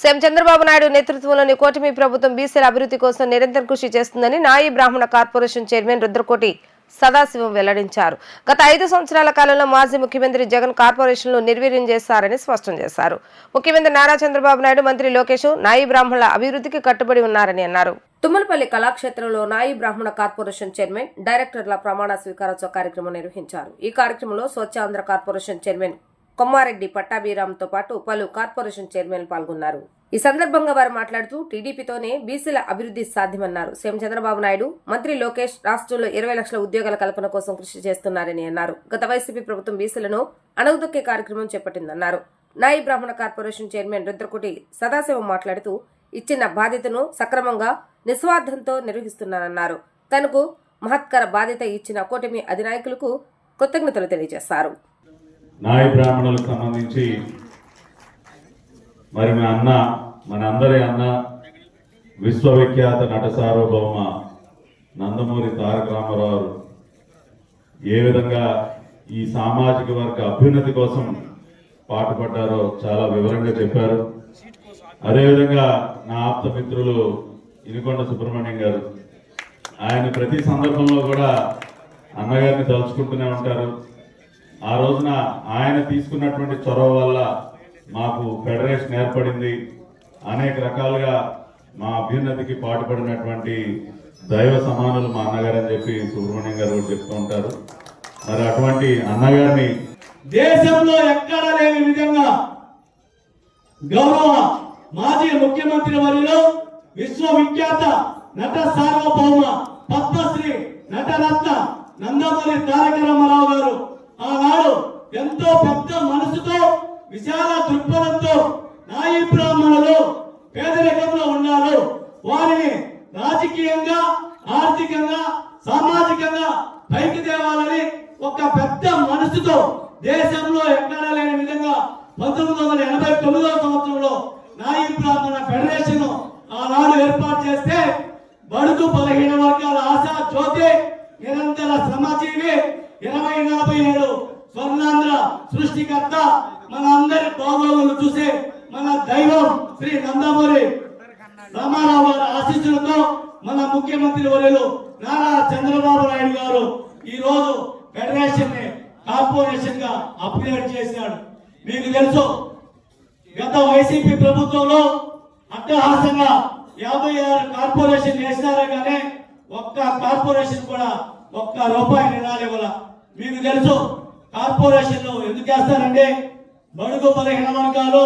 CM Chandrababu Naidu నేతృత్వంలోని కూటమి ప్రభుత్వం బీసీల అభివృద్ధి కోసం నిరంతరం కృషి చేస్తుందని నాయి బ్రాహ్మణ కార్పొరేషన్ చైర్మన్ రుద్రకోటి సదాశివం వెల్లడించారు. గత ఐదు సంవత్సరాల కాలంలో మాజీ ముఖ్యమంత్రి జగన్ కార్పొరేషన్లు నిర్వీర్యం చేశారని స్పష్టం చేశారు. ముఖ్యమంత్రి నారా చంద్రబాబు నాయుడు మంత్రి లోకేష్ నాయి బ్రాహ్మణుల అభివృద్ధికి కట్టుబడి ఉన్నారని అన్నారు. తుమ్మలపల్లి కళాక్షేత్రంలో నాయి బ్రాహ్మణ కార్పొరేషన్ చైర్మన్ డైరెక్టర్ల ప్రమాణ స్వీకారోత్సవ కార్యక్రమం నిర్వహించారు. ఈ కార్యక్రమంలో స్వచ్ఛాంధ్ర కార్పొరేషన్ చైర్మన్ కొమ్మారెడ్డి పట్టాభిరామ్తో పాటు పలు కార్పొరేషన్ చైర్మన్లు పాల్గొన్నారు. ఈ సందర్భంగా వారు మాట్లాడుతూ టీడీపీతోనే బీసీల అభివృద్ధి సాధ్యమన్నారు. సీఎం చంద్రబాబు నాయుడు మంత్రి లోకేష్ రాష్ట్రంలో ఇరవై లక్షల ఉద్యోగాల కల్పన కోసం కృషి చేస్తున్నారని అన్నారు. గత వైసీపీ ప్రభుత్వం బీసీలను అణగదొక్కే కార్యక్రమం చేపట్టిందన్నారు. నాయి బ్రాహ్మణ కార్పొరేషన్ చైర్మన్ రుద్రకుటి సదాశివం మాట్లాడుతూ ఇచ్చిన బాధ్యతను సక్రమంగా నిస్వార్థంతో నిర్వహిస్తున్నారన్నారు తనకు మహత్కర బాధ్యత ఇచ్చిన కూటమి అధినాయకులకు కృతజ్ఞతలు తెలియజేశారు. నాయ బ్రాహ్మణులకు సంబంధించి మరి మీ అన్న మన అందరి అన్న విశ్వవిఖ్యాత నట సార్వభౌమ నందమూరి తారక రామారావు ఏ విధంగా ఈ సామాజిక వర్గ అభ్యున్నతి కోసం పాటుపడ్డారో చాలా వివరంగా చెప్పారు. అదేవిధంగా నా ఆప్త మిత్రులు ఇనుకొండ సుబ్రహ్మణ్యం గారు ఆయన ప్రతి సందర్భంలో కూడా అన్నగారిని తలుచుకుంటూనే ఉంటారు. ఆ రోజున ఆయన తీసుకున్నటువంటి చొరవ వల్ల మాకు ఫెడరేషన్ ఏర్పడింది. అనేక రకాలుగా మా అభ్యున్నతికి పాటుపడినటువంటి దైవ సమానులు మా అన్నగారు అని చెప్పి సుబ్రహ్మణ్యం గారు కూడా చెప్తూ ఉంటారు. మరి అటువంటి అన్నగారిని దేశంలో ఎక్కడ లేని విధంగా గౌరవ మాజీ ముఖ్యమంత్రి వారిలో విశ్వవిఖ్యాత నట సార్వభౌమ పద్మశ్రీ నటరత్న నందమూరి తారక రామారావు గారు ఆనాడు ఎంతో పెద్ద మనసుతో విశాల దృక్పథంతో నాయి బ్రాహ్మణులు పేదరికంలో ఉన్నారు. వారిని రాజకీయంగా ఆర్థికంగా సామాజికంగా పైకి తేవాలని ఒక పెద్ద మనసుతో దేశంలో ఎక్కడా లేని విధంగా పంతొమ్మిది వందల ఎనభై తొమ్మిదవ సంవత్సరంలో నాయి బ్రాహ్మణ ఫెడరేషన్ ఆనాడు ఏర్పాటు చేస్తే బడుగు బలహీన వర్గాల ఆశ జ్యోతి నిరంతర శ్రమజీవి ఇరవై నలభై ఏడు స్వర్ణాంధ్ర సృష్టికర్త మన అందరి బాగోగులు చూసే మన దైవం శ్రీ నందమూరి రామారావు గారి ఆశీస్సులతో మన ముఖ్యమంత్రి వర్యులు నారా చంద్రబాబు నాయుడు గారు ఈ రోజు ఫెడరేషన్ని కార్పొరేషన్గా అప్గ్రేడ్ చేశాడు మీకు తెలుసు గత వైసీపీ ప్రభుత్వంలో అట్టహాసంగా యాభై ఆరు కార్పొరేషన్ వేసినారే కానీ ఒక్క కార్పొరేషన్ కూడా ఒక్క రూపాయి నినాలు ఇవ్వాల. మీకు తెలుసు కార్పొరేషన్ ఎందుకు వేస్తారంటే బడుగు బలహీన వర్గాలు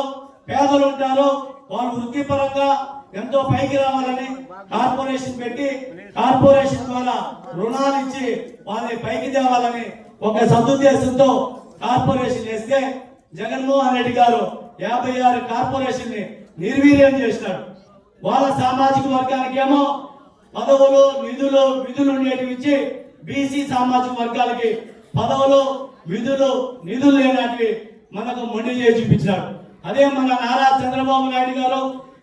పేదలు ఉంటారు వాళ్ళు వృత్తిపరంగా ఎంతో పైకి రావాలని కార్పొరేషన్ పెట్టి కార్పొరేషన్ ద్వారా రుణాలు ఇచ్చి వాళ్ళని పైకి తేవాలని ఒక సదుద్దేశంతో కార్పొరేషన్ వేస్తే జగన్మోహన్ రెడ్డి గారు యాభై ఆరు కార్పొరేషన్ని నిర్వీర్యం చేసినాడు. వాళ్ళ సామాజిక వర్గానికి ఏమో పదవులు నిధులు విధులు ఉండేటివి ఇచ్చి బీసీ సామాజిక వర్గాలకి పదవులు విధులు నిధులు లేనటివి మనకు మొండి చేసి చూపించినాడు అదే మన నారా చంద్రబాబు నాయుడు గారు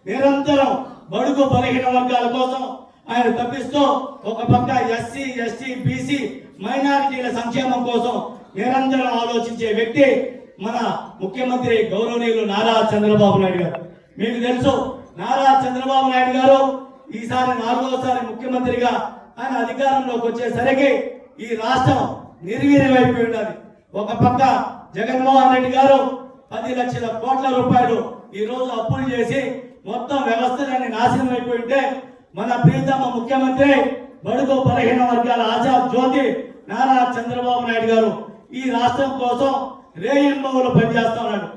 నిరంతరం బడుగు బలహీన వర్గాల కోసం ఆయన తప్పిస్తూ ఒక పక్క ఎస్సీ ఎస్టీ బీసీ మైనారిటీల సంక్షేమం కోసం నిరంతరం ఆలోచించే వ్యక్తి మన ముఖ్యమంత్రి గౌరవనీయులు నారా చంద్రబాబు నాయుడు గారు. మీకు తెలుసు నారా చంద్రబాబు నాయుడు గారు ఈసారి నాలుగోసారి ముఖ్యమంత్రిగా ఆయన అధికారంలోకి వచ్చేసరికి ఈ రాష్ట్రం నిర్వీర్యమైపోయి ఉండాలి. ఒక పక్క జగన్మోహన్ రెడ్డి గారు పది లక్షల కోట్ల రూపాయలు ఈ రోజు అప్పులు చేసి మొత్తం వ్యవస్థలన్నీ నాశనం అయిపోయింటే మన ప్రీతమ ముఖ్యమంత్రి బడుగు బలహీన వర్గాల ఆజాద్ జ్యోతి నారా చంద్రబాబు నాయుడు గారు ఈ రాష్ట్రం కోసం రేయింబవులు పనిచేస్తున్నాడు